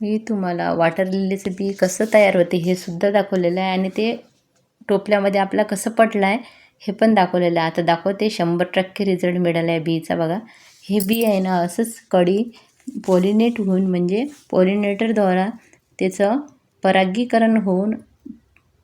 मी तुम्हाला वॉटर लिलीचं बी कसं तयार होते हे सुद्धा दाखवलेलं आहे. आणि ते टोपल्यामध्ये आपला कसं पडलं आहे हे पण दाखवलेलं आहे. आता दाखवते शंभर टक्के रिझल्ट मिळाला आहे बीचा बघा. हे बी आहे ना असंच कडी पॉलिनेट होऊन म्हणजे पॉलिनेटरद्वारा त्याचं परागीकरण होऊन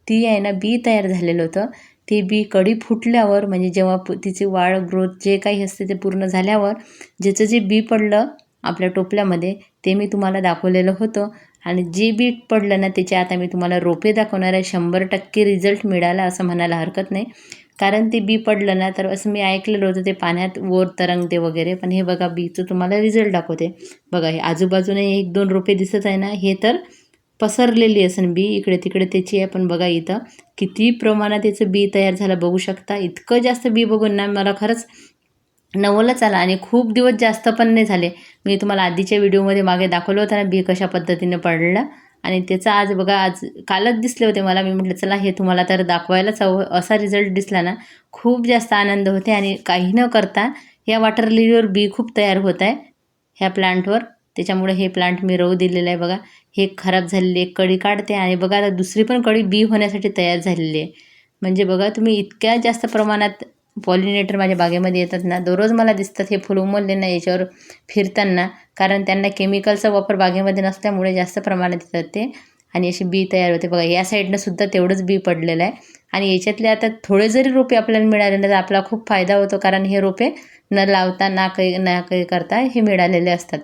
ती आहे ना बी तयार झालेलं होतं. ते बी कडी फुटल्यावर म्हणजे जेव्हा तिची वाढ ग्रोथ जे काही असते ते पूर्ण झाल्यावर ज्याचं जे बी पडलं आपल्या टोपल्यामध्ये ते मी तुम्हाला दाखवलेलं होतं. आणि जे बी पडलं ना त्याचे आता मी तुम्हाला रोपे दाखवणार आहे. शंभर टक्के रिझल्ट मिळाला असं म्हणायला हरकत नाही. कारण ते बी पडलं ना तर असं मी ऐकलेलं होतं ते पाण्यात वर तरंगते वगैरे. पण हे बघा बीचं तुम्हाला रिझल्ट दाखवते. बघा हे आजूबाजूने एक दोन रोपे दिसत आहे ना हे तर पसरलेली असेल बी. इकडे तिकडे त्याची आहे पण बघा इथं किती प्रमाणात याचं बी तयार झालं बघू शकता. इतकं जास्त बी बघून ना मला खरंच नवलच आला आणि खूप दिवस जास्त पण नाही झाले. मी तुम्हाला आधीच्या व्हिडिओमध्ये मागे दाखवलं होतं ना बी कशा पद्धतीने पडलं. आणि त्याचा आज बघा आज कालच दिसले होते मला. मी म्हटलं चला हे तुम्हाला तर दाखवायलाच हवं. असा रिझल्ट दिसला ना. खूप जास्त आनंद होते आणि काही न करता या वॉटर लिलीवर बी खूप तयार होत आहे. ह्या प्लांटवर त्याच्यामुळे हे प्लांट मी रवू दिलेलं आहे बघा. हे खराब झालेली एक कडी काढते आणि बघा आता दुसरी पण कडी बी होण्यासाठी तयार झालेली आहे. म्हणजे बघा तुम्ही इतक्या जास्त प्रमाणात पॉलिनेटर माझ्या बागेमध्ये येतात ना दररोज मला दिसतात हे फुल उमलले ना याच्यावर फिरताना कारण त्यांना केमिकलचा वापर बागेमध्ये नसल्यामुळे जास्त प्रमाणात येतात ते. आणि अशी बी तयार होते. बघा या साईडनं सुद्धा तेवढंच बी पडलेलं आहे. आणि याच्यातले आता थोडे जरी रोपे आपल्याला मिळाले ना तर आपला खूप फायदा होतो कारण हे रोपे न लावता ना काही ना काही करता हे मिळालेले असतात.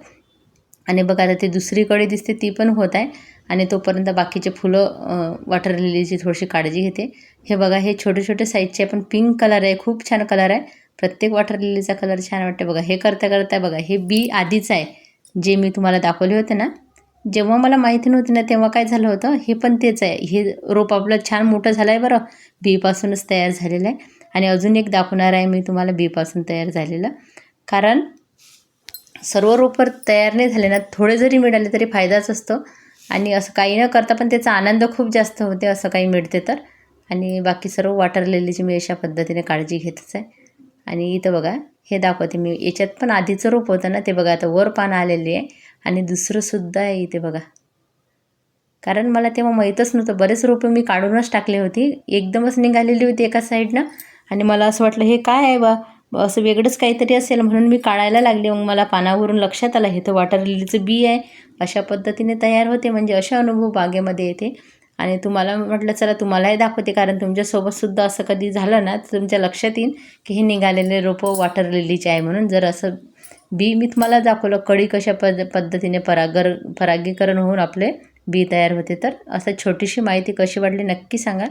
आणि बघा आता ती दुसरीकडे दिसते ती पण होत आहे. आणि तोपर्यंत बाकीचे फुलं वॉटर लिलीची थोडीशी काळजी घेते. हे बघा हे छोटे छोटे साईजचे पण पिंक कलर आहे खूप छान कलर आहे. प्रत्येक वॉटर लिलीचा कलर छान वाटते. बघा हे करता करता बघा हे बी आधीच आहे जे मी तुम्हाला दाखवले होते ना. जेव्हा मला माहिती नव्हती ना तेव्हा काय झालं होतं? हे पण तेच आहे. हे रोप आपलं छान मोठं झालं आहे बरं बीपासूनच तयार झालेलं आहे. आणि अजून एक दाखवणार आहे मी तुम्हाला बीपासून तयार झालेलं. कारण सर्व रोपर तयार नाही झाले ना थोडे जरी मिळाले तरी फायदाच असतो. आणि असं काही न करता पण त्याचा आनंद खूप जास्त होते असं काही मिळते तर. आणि बाकी सर्व वाटरलेलीची मी अशा पद्धतीने काळजी घेतच आहे. आणि इथं बघा हे दाखवते मी. याच्यात पण आधीचं रोप होतं ना ते बघा आता वर पानं आलेली आहे. आणि दुसरंसुद्धा आहे इथे बघा. कारण मला तेव्हा माहीतच नव्हतं. बरेच रोपं मी काढूनच टाकली होती. एकदमच निघालेली होती एका साईडनं आणि मला असं वाटलं हे काय आहे बा? असं वेगळंच काहीतरी असेल म्हणून मी काढायला लागले. मग मला पानावरून लक्षात आलं हे तर वॉटर लिलीचं बी आहे. अशा पद्धतीने तयार होते. म्हणजे असे अनुभव बागेमध्ये येते. आणि तुम्हाला म्हटलं चला तुम्हालाही दाखवते. कारण तुमच्यासोबतसुद्धा असं कधी झालं ना तर तुमच्या लक्षात येईल की हे निघालेले रोपं वॉटर लिलीचे आहे म्हणून. जर असं बी मी तुम्हाला दाखवलं कडी कशा पद पद्धतीने परागर परागीकरण होऊन आपले बी तयार होते तर असं छोटीशी माहिती कशी वाटली नक्की सांगा.